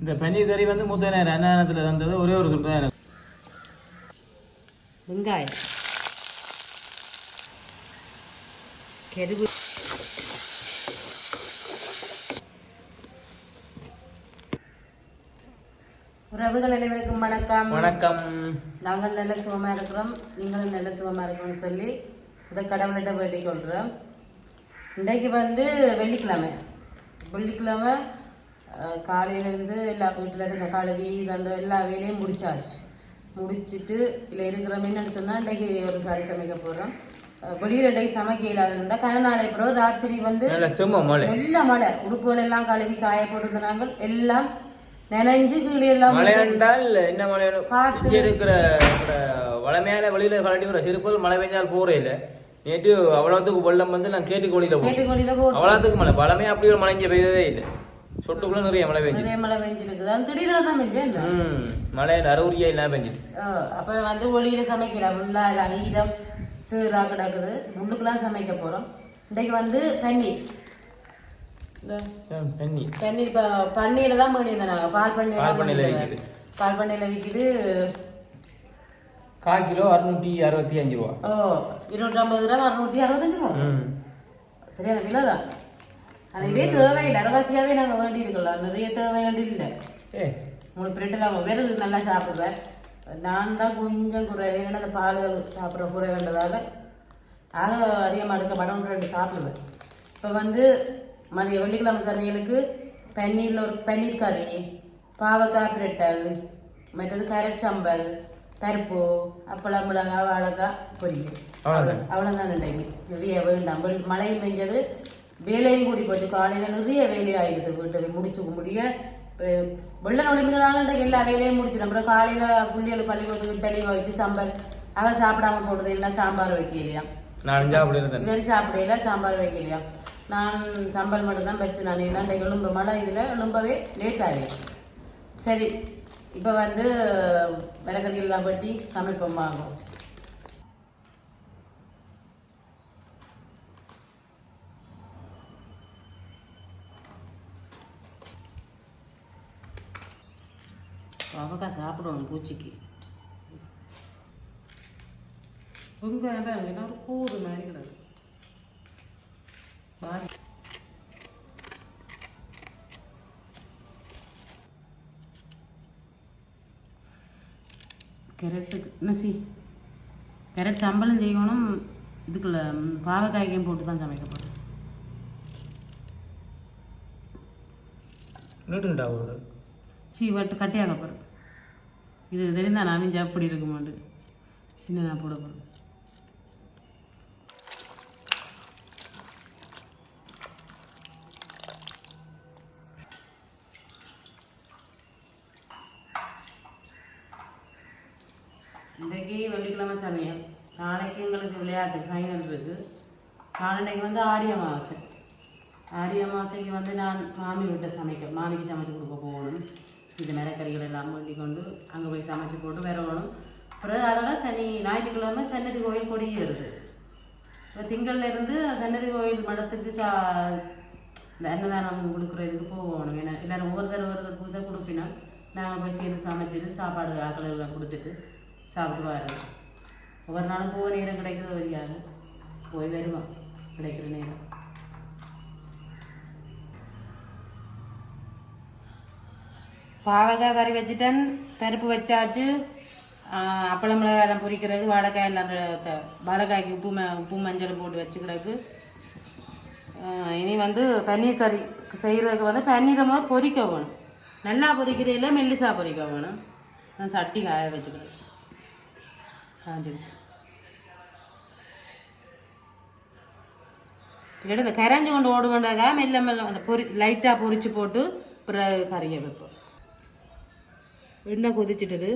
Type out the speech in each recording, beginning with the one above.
இந்த பன்னீர் கறி வந்து முத்த நேரம். அன்னதானத்தில் தந்தது ஒரே ஒரு தான் எனக்கு. வெங்காயம். கெடுகு உறவுகள் அனைவருக்கும் வணக்கம். வணக்கம். நாங்கள் நல்ல சுகமாக இருக்கிறோம். நீங்களும் நல்ல சுகமாக இருக்கணும்னு சொல்லி இதை கடவுள்கிட்ட வேண்டிக் கொள்கிறோம் இன்றைக்கு வந்து வெள்ளிக்கிழமை. வெள்ளிக்கிழமை காலையிலேருந்து எல்லா வீட்டில் இருந்து கழுவி தண்டு எல்லா வேலையும் முடிச்சாச்சு. முடிச்சிட்டு இல்லை இருக்கிற என்னன்னு சொன்னால் இன்றைக்கு ஒரு கறி சமைக்க போகிறோம் வெளியில் இன்றைக்கு சமைக்க இல்லாதுன்னா கன நாளை பிறகு ராத்திரி வந்து நல்ல செம்ம மழை. உடுப்புகள் எல்லாம் கழுவி காய போட்டிருந்தாங்க எல்லாம் நனைஞ்சு கீழே எல்லாம் மழை என்றால் என்ன மழை. இங்க இருக்கிற வளமையான வெளியில கலட்டி வர சிறுப்பல் மழை பெஞ்சால் போறே இல்லை. நேற்று அவ்வளோத்துக்கு வெள்ளம் வந்து நான் கேட்டு கோழியில போட்டேன். கேட்டுக்கொள்ளில போட்டு அவ்வளோத்துக்கு மழை. வளமையா அப்படி ஒரு மழை இங்கே பெய்ததே இல்லை. சொட்டுக்குள்ள நிறைய மழை பெஞ்சு நிறைய மழை பெஞ்சிருக்குது. அது திடீர்னு தான் பெஞ்சேன் ம் மழை அறுபறியா இல்லாம பெஞ்சுது அப்புறம் வந்து ஒளியில சமைக்கிறோம் ஃபுல்லா எல்லாம் ஈரம் சீரா கிடக்குது. முள்ளுக்கெல்லாம் சமைக்க போறோம். இன்றைக்கு வந்து பன்னீர். தண்ணி பன்னீர். இப்போ பன்னீர் தான் பண்ணியிருந்தேன் நாங்கள் பால் பன்னீர் பால் பண்ணையில விக்குது. பால் பண்ணையில் விற்கிது கால் கிலோ அறுநூற்றி அறுபத்தி அஞ்சு ரூபா. ஓ இருநூற்றம்பது கிராம் அறுநூற்றி அறுபத்தஞ்சு ரூபா? சரியான விலை தான்? இதே தேவையில்லை. அரவாசியாகவே நாங்கள் வேண்டி இருக்கலாம் நிறைய தேவை வேண்டி இல்லை. ஏ. உங்களுக்கு பிரெட் இல்லாமல் வேறு நல்லா சாப்பிடுவேன் நான் தான் கொஞ்சம் குறைவே அந்த பால்கள் சாப்பிட்ற குறைவேண்டதால ஆக அதிகமாக எடுக்க மாட்டோம் ரெண்டு சாப்பிடுவேன். இப்போ வந்து மதிய வெள்ளிக்கிழமை சமையலுக்கு பன்னீரில் ஒரு பன்னீர் கறி பாவக்காய் பிரட்டல் மற்றது கேரட் சம்பல் பருப்பு அப்பளம் மிளகாய் வாழைக்காய் பொரியல். அவ்வளோதான் அவ்வளோதான் இன்றைக்கு நிறைய வேண்டாம். மழையும் பெஞ்சது வேலையும் கூடி போச்சு. காலையில் நிறைய வேலையாகிடுது வீட்டை முடிச்சு முடிய வெள்ள இன்றைக்கு எல்லா வேலையும் முடிச்சிடும் அப்புறம் காலையில் பிள்ளைகளுக்கு பள்ளிக்கூடத்துக்கு இட்டலி வச்சு சம்பல். ஆக சாப்பிடாம போடுறது எல்லாம் சாம்பார் வைக்கலையா? வெறும் சாப்பிடையில சாம்பார் வைக்கலையா? நான் சம்பல் மட்டும் தான் வச்சு நான் என்ன எலும்பு மழை இதில் எலும்பவே லேட் ஆகிடும் சரி இப்போ வந்து விறகறியெல்லாம் வெட்டி சமைப்போம் ஆகும் பாவக்காய் சாப்பிடுவோம் பூச்சிக்கு வெங்காயம் தான் ஒரு கூறு மாதிரி கிடக்கு. பாரு. கேரட்டுக்கு என்ன சி? கேரட் சம்பளம் செய்யணும். இதுக்குள்ள பாவக்காய்க்கையும் போட்டு தான் சமைக்க போகிறோம் நீட்டுண்டா சி வட்டு கட்டியாக போகிறோம் இது தெரிந்தால் நான் ஜாப் அப்படி இருக்க மாட்டேன். சின்ன நான் போட போகிறேன் இன்றைக்கு வெள்ளிக்கிழமை சமயம். நாளைக்கு எங்களுக்கு விளையாட்டு ஃபைனல் இருக்குது நாளைக்கு வந்து ஆரிய அமாவாசை ஆரிய அமாவாசைக்கு வந்து நான் மாமி விட்ட சமைக்க மாமிக்கு சமைச்சு கொடுக்க போகணும். இந்த மரக்கறிகள் எல்லாம் வேண்டி கொண்டு அங்கே போய் சமைச்சு போட்டு வரணும் அப்புறம் அதோட சனி ஞாயிற்றுக்கிழமை சன்னதி கோயில் கொடியேறுது. இப்போ திங்கள்ல இருந்து சன்னதி கோயில் மடத்துக்கு சா இந்த அன்னதானம் கொடுக்குறதுக்கு போகணும். ஏன்னா எல்லாரும் ஒவ்வொருத்தர் ஒருத்தர் புதுசாக கொடுப்பினா நாங்கள் போய் சேர்ந்து சமைச்சிட்டு சாப்பாடு ஆக்களெல்லாம் கொடுத்துட்டு சாப்பிட்டு வரோம் ஒவ்வொரு நாளும் போக நேரம் கிடைக்கிறது தெரியாது போய் வருவோம். கிடைக்கிற நேரம். பாவக்காய் கறி வச்சுட்டேன். பருப்பு வச்சாச்சு. அப்பளம் மிளகாயெல்லாம் பொரிக்கிறது வாழைக்காய் எல்லாம் வாழைக்காய்க்கு உப்பு ம உப்பு மஞ்சள் போட்டு வச்சுக்கிறதுக்கு இனி வந்து பன்னீர் கறி செய்கிறதுக்கு வந்து பன்னீரை முதல் பொரிக்க வேணும். நல்லா பொரிக்கிறதில்ல மெல்லிசா பொரிக்க வேணும். நான் சட்டி காய வச்சுக்கிறேன். காஞ்சிடுச்சு இல்லாட்டி இந்த கரைஞ்சி கொண்டு ஓட மெல்ல மெல்ல அந்த பொரி லைட்டாக பொரித்து போட்டு பிறகு கறியை வைப்போம். எண்ணெய் கொதிச்சிட்டது.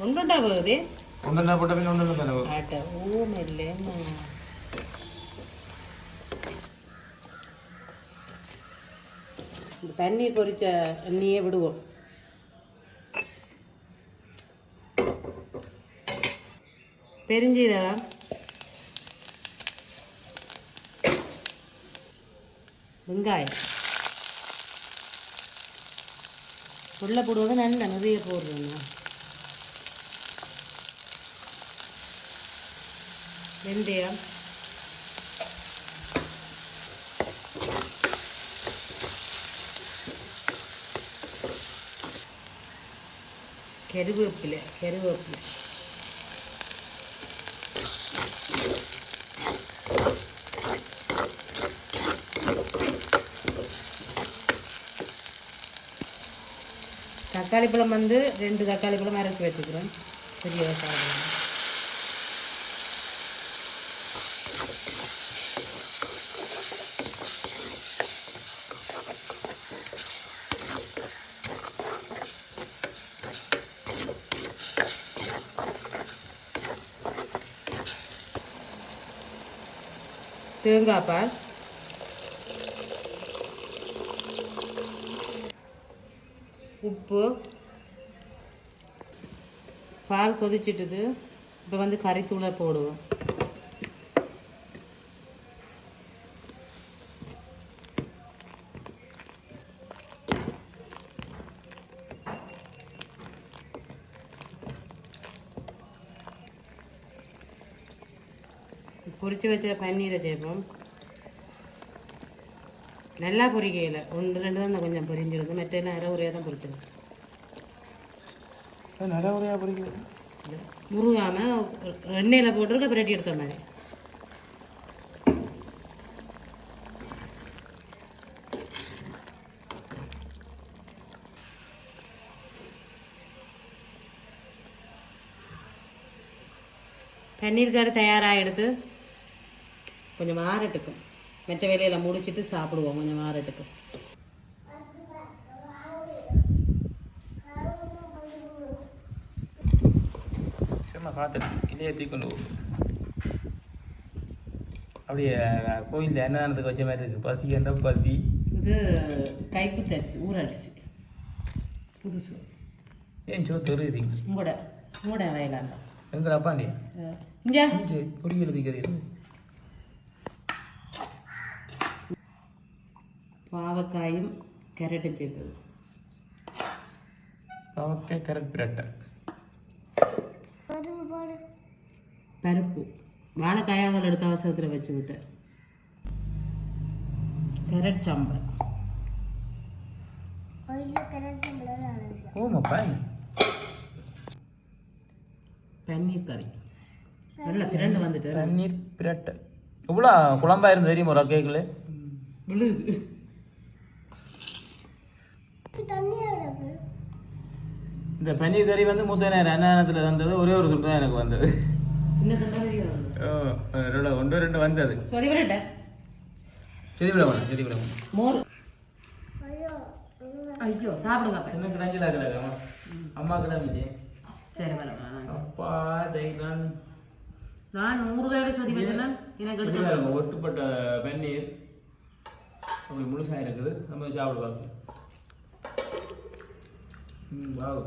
ஒன்றுண்டா போகுது ஒன்றா போட்ட பின் ஒன்று தானே அட தண்ணீர் பொறிச்ச பொரிச்ச எண்ணெயே விடுவோம். பெருஞ்சீரகம். வெங்காயம். உள்ள போடுவது நல்ல நிறைய போடுறேங்க. வெந்தயம். கருவேப்பிலை கருவேப்பிலை. தக்காளி பழம் வந்து ரெண்டு தக்காளி பழம் இறக்கி வச்சுக்கிறோம் பெரிய சாதம் தேங்காய் பால். உப்பு. பால் கொதிச்சிட்டுது. இப்போ வந்து கறித்தூளை போடுவோம். பொரிச்சு வச்ச பன்னீரை சேர்ப்போம். நல்லா பொரிக்கையில். ஒன்று ரெண்டு தான் கொஞ்சம் பொரிஞ்சிருது மற்றெல்லாம் அரை உரையாக தான் பொரிச்சிடும். நிறைய முறையாக பிடிக்கும் முருகாமல் எண்ணெயில் போட்டுருக்க பிரட்டி எடுத்த மாதிரி. பன்னீர் கறி தயாராகிடுது கொஞ்சம் ஆறட்டுக்கும் மற்ற வேலையில் முடிச்சிட்டு சாப்பிடுவோம் கொஞ்சம் ஆறட்டுக்கும் சும்மா காத்துட்டு இல்லையே தூக்கொண்டு. அப்படியே கோயிலில் வச்ச மாதிரி இருக்கு? பசி என்ன பசி? இது கைக்குத்தரிசி ஊரரிசி புதுசு. ஏன் சோ தெரியுறீங்க? உங்களோட உங்களோட வயலாண்டா எங்கட அப்பாண்டி? இங்கே. இருக்கிறீங்க பாவக்காயும் கேரட்டும் சேர்த்தது பாவக்காய் கரெக்ட் பிரட்டை. பருப்பு வாழைக்காயாவில் எடுக்க அவசரத்தில் வச்சு விட்டேன் கேரட் சாம்பார். ஓமாப்பா பன்னீர் கறி. நல்லா திரண்டு வந்துட்டு பன்னீர் பிரட்டை. இவ்வளோ குழம்பா இருந்து தெரியுமா ஒரு கேக்கில் விழுது. இந்த பன்னீர் கறி வந்து மூத்த நேரம் அன்னதானத்தில் வந்தது ஒரே ஒரு துண்டு தான் எனக்கு வந்தது. ஓ ரெண்டு ஒன்று ரெண்டு வந்தது. சொதி விட வேணாம் சரி விட மோர். ஐயோ சாப்பிடுங்க. என்ன கிடஞ்சிலா கிடக்கு அம்மா கிடமில்லே சரி வேணாம். அப்பா ஜெயிதான் நான் நூறு கையில சொதி வச்சேன்னா எனக்கு ஒட்டுப்பட்ட பன்னீர் அப்படி முழுசாக இருக்குது. நம்ம சாப்பிட பார்க்கலாம். ம் வாவ்.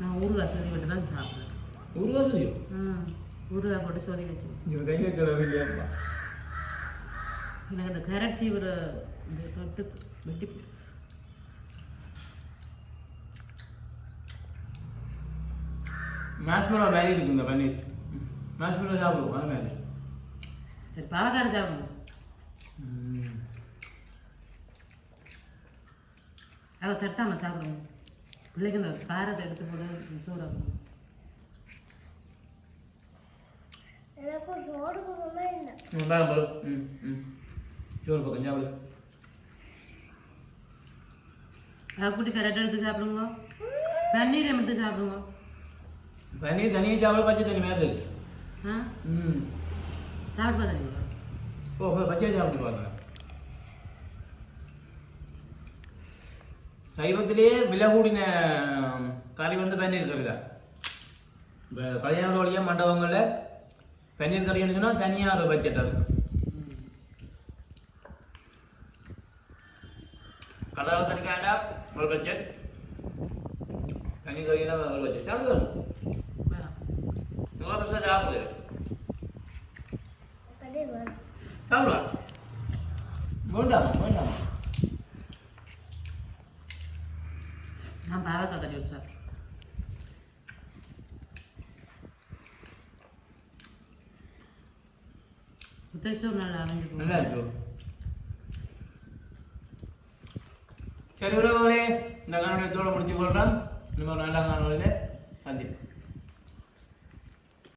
நான் ஊறுகாய் சொதி விட்டு தான் சாப்பிடுறேன். உருவா சொல்லியும் ம் ஊறுகாய் போட்டு சொதி வச்சு. இவன் கை வைக்கிற இல்லையாப்பா? எனக்கு அந்த கேரட் தொட்டு வெட்டி போடுச்சு மேஷ்மெலோ வேலை இருக்கு இந்த பன்னீர். மேஷ்மெலோ சாப்பிடுவோம் அது மாதிரி சரி பாவக்காய் சாப்பிடுங்க அவள் தட்டாமல் சாப்பிடுங்க பிள்ளைக்கு இந்த காரத்தை எடுத்து போட்டு சூடாகும் ம் வேலை போடு ம் ம். சோறு பக்கம் சாப்பிடு. குட்டி கரெக்டாக எடுத்து சாப்பிடுங்க. பன்னீரை மட்டும் சாப்பிடுங்க. பன்னீர் தனியாக சாப்பிட பச்சை தண்ணி மேலே இருக்கு. ஆ? ம். சாப்பிட்டு பார்த்தீங்களா ஓ போய் பச்சையை சாப்பிட்டு பாருங்க. சைவத்திலேயே விலை கூடின கறி வந்து பன்னீர் கறி தான். இப்போ கல்யாண வழியா மண்டபங்களில் பன்னீர் கறி இருந்துச்சுன்னா தனியாக ஒரு பட்ஜெட் அது. கடலை கறிக்காண்டா ஒரு பட்ஜெட் பன்னீர் கறினா ஒரு பட்ஜெட் சாப்பிடுவோம். நல்லா பெருசாக சாப்பிடுது வேணும் சாப்பிடலாம் வேண்டாமா வேண்டாமா நான் பாவக்காய் கறி வச்சு சாப்பிட்டேன் முத்தேஸ்வர் நாள் அமைஞ்சு நல்லா இருக்கு சரி உறவுகளே இந்த காணொலியை தோட முடிச்சு கொள்றேன் இன்னும் ஒரு நல்ல காணொலியில் சந்திப்போம்